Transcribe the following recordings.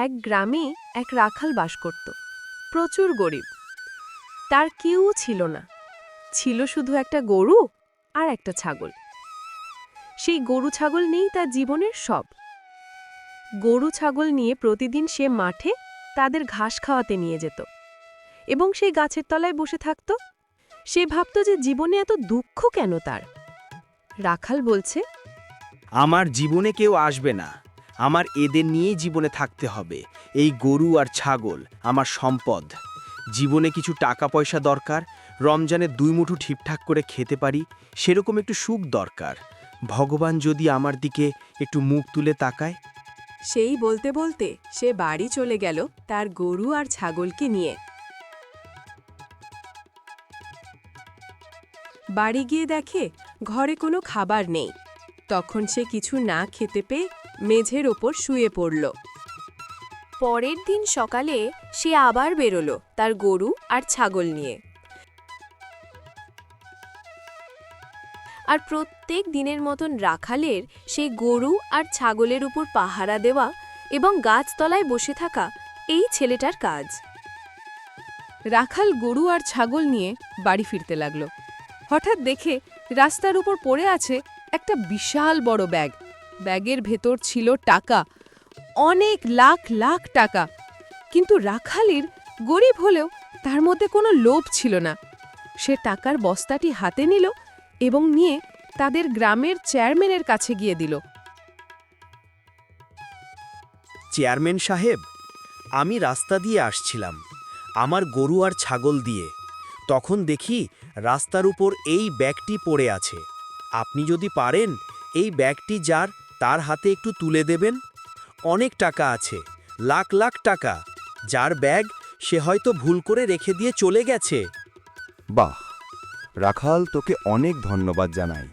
এক গ্রামে এক রাখাল বাস করত। প্রচুর গরিব। তার কেউ ছিল না। ছিল শুধু একটা গরু আর একটা ছাগল। সেই গরু ছাগল নেই তার জীবনের সব। গরু ছাগল নিয়ে প্রতিদিন সে মাঠে তাদের ঘাস খাওয়াতে নিয়ে যেত। এবং সেই গাছের তলায় বসে থাকত। সে ভাবত যে জীবনে এত দুঃখ কেন তার? রাখাল বলছে, আমার জীবনে কেউ আসবে না। আমার এদের নিয়েই জীবনে থাকতে হবে। এই গরু আর ছাগল আমার সম্পদ। জীবনে কিছু টাকা পয়সা দরকার, রমজানে দুই মুঠু ঠিকঠাক করে খেতে পারি, সেরকম একটু সুখ দরকার। ভগবান যদি আমার দিকে একটু মুখ তুলে তাকায়। সেই বলতে বলতে সে বাড়ি চলে গেল তার গরু আর ছাগলকে নিয়ে। বাড়ি গিয়ে দেখে ঘরে কোনো খাবার নেই। তখন সে কিছু না খেতে পেয়ে মেঝের ওপর শুয়ে পড়ল। পরের দিন সকালে সে আবার বেরোলো তার গরু আর ছাগল নিয়ে। আর প্রত্যেক দিনের মতন রাখালের সেই গরু আর ছাগলের উপর পাহারা দেওয়া এবং গাছতলায় বসে থাকা এই ছেলেটার কাজ। রাখাল গরু আর ছাগল নিয়ে বাড়ি ফিরতে লাগল। হঠাৎ দেখে রাস্তার উপর পড়ে আছে একটা বিশাল বড় ব্যাগ। ব্যাগের ভেতর ছিল টাকা, অনেক লাখ লাখ টাকা। কিন্তু রাখালির গরিব হলেও তার মধ্যে কোনো লোভ ছিল না। সে টাকার বস্তাটি হাতে নিল এবং নিয়ে তাদের গ্রামের চেয়ারম্যানের কাছে গিয়ে দিল। চেয়ারম্যান সাহেব, আমি রাস্তা দিয়ে আসছিলাম, আমার গরু আর ছাগল দিয়ে। তখন দেখি রাস্তার উপর এই ব্যাগটি পড়ে আছে। আপনি যদি পারেন, এই ব্যাগটি যার, তার হাতে একটু তুলে দেবেন। অনেক টাকা আছে, লাখ লাখ টাকা। যার ব্যাগ, সে হয়তো ভুল করে রেখে দিয়ে চলে গেছে। বাহ! রাখাল, তোকে অনেক ধন্যবাদ জানাই।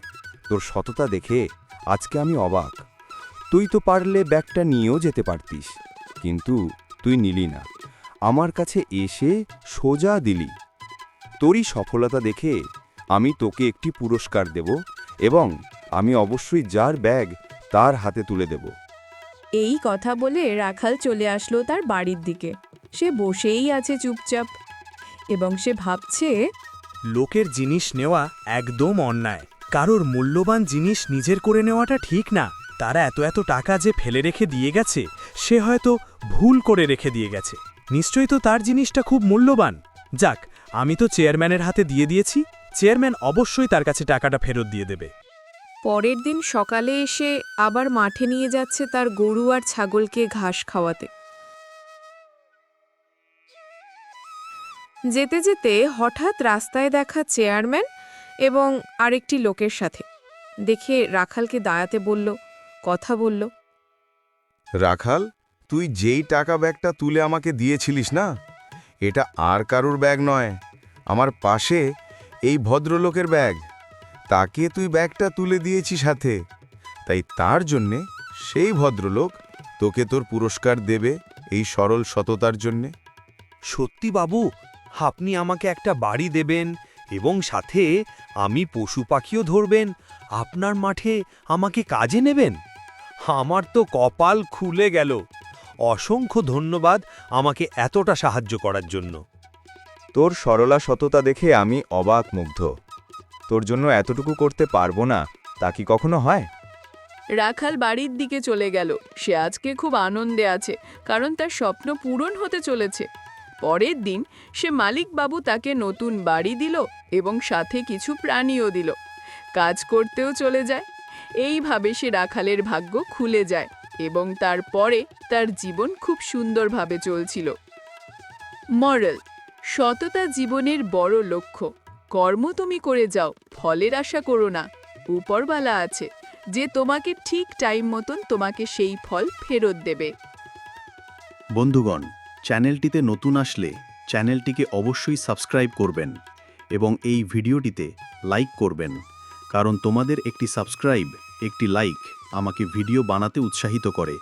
তোর সততা দেখে আজকে আমি অবাক। তুই তো পারলে ব্যাগটা নিয়েও যেতে পারতিস। কিন্তু তুই নিলি না। আমার কাছে এসে সোজা দিলি। তোরই সফলতা দেখে আমি তোকে একটি পুরস্কার দেব এবং আমি অবশ্যই যার ব্যাগ তার হাতে তুলে দেব। এই কথা বলে রাখাল চলে আসলো তার বাড়ির দিকে। সে বসেই আছে চুপচাপ এবং সে ভাবছে লোকের জিনিস নেওয়া একদম অন্যায়। কারোর মূল্যবান জিনিস নিজের করে নেওয়াটা ঠিক না। তারা এত এত টাকা যে ফেলে রেখে দিয়ে গেছে সে হয়তো ভুল করে রেখে দিয়ে গেছে। নিশ্চয়ই তো তার জিনিসটা খুব মূল্যবান। যাক আমি তো চেয়ারম্যানের হাতে দিয়ে দিয়েছি। চেয়ারম্যান অবশ্যই তার কাছে টাকাটা ফেরত দিয়ে দেবে। পরের দিন সকালে এসে আবার মাঠে নিয়ে যাচ্ছে তার গরু আর ছাগলকে ঘাস খাওয়াতে। যেতে যেতে হঠাৎ রাস্তায় দেখা চেয়ারম্যান এবং আরেকটি লোকের সাথে। দেখে রাখালকে দাঁড়াতে বলল কথা বলল। রাখাল তুই যেই টাকা ব্যাগটা তুলে আমাকে দিয়েছিলিস না? এটা আর কারুর ব্যাগ নয়, আমার পাশে এই ভদ্রলোকের ব্যাগ। তাকে তুই ব্যাগটা তুলে দিয়েছিস সাথে তাই তার জন্যে সেই ভদ্রলোক তোকে তোর পুরস্কার দেবে এই সরল সততার জন্যে। সত্যি বাবু, আপনি আমাকে একটা বাড়ি দেবেন এবং সাথে আমি পশু পাখিও ধরবেন। আপনার মাঠে আমাকে কাজে নেবেন? আমার তো কপাল খুলে গেল। অসংখ্য ধন্যবাদ আমাকে এতটা সাহায্য করার জন্য। তোর সরলা সততা দেখে আমি অবাক মুগ্ধ। তোর জন্য এতটুকু করতে পারব না তা কি কখনো হয়? রাখাল বাড়ির দিকে চলে গেল। সে আজকে খুব আনন্দে আছে কারণ তার স্বপ্ন পূরণ হতে চলেছে। পরের দিন সে মালিকবাবু তাকে নতুন বাড়ি দিল এবং সাথে কিছু প্রাণীও দিল। কাজ করতেও চলে যায়। এইভাবে সে রাখালের ভাগ্য খুলে যায়। এবং তারপরে তার জীবন খুব সুন্দরভাবে চলছিল। মরাল, সততা জীবনের বড় লক্ষ্য। কর্ম তুমি করে যাও, ফলের আশা করো না। উপরবালা আছে, যে তোমাকে ঠিক টাইম মতন তোমাকে সেই ফল ফেরত দেবে। বন্ধুগণ, চ্যানেলটিতে নতুন আসলে চ্যানেলটিকে অবশ্যই সাবস্ক্রাইব করবেন এবং এই ভিডিওটিতে লাইক করবেন, কারণ তোমাদের একটি সাবস্ক্রাইব একটি লাইক আমাকে ভিডিও বানাতে উৎসাহিত করে।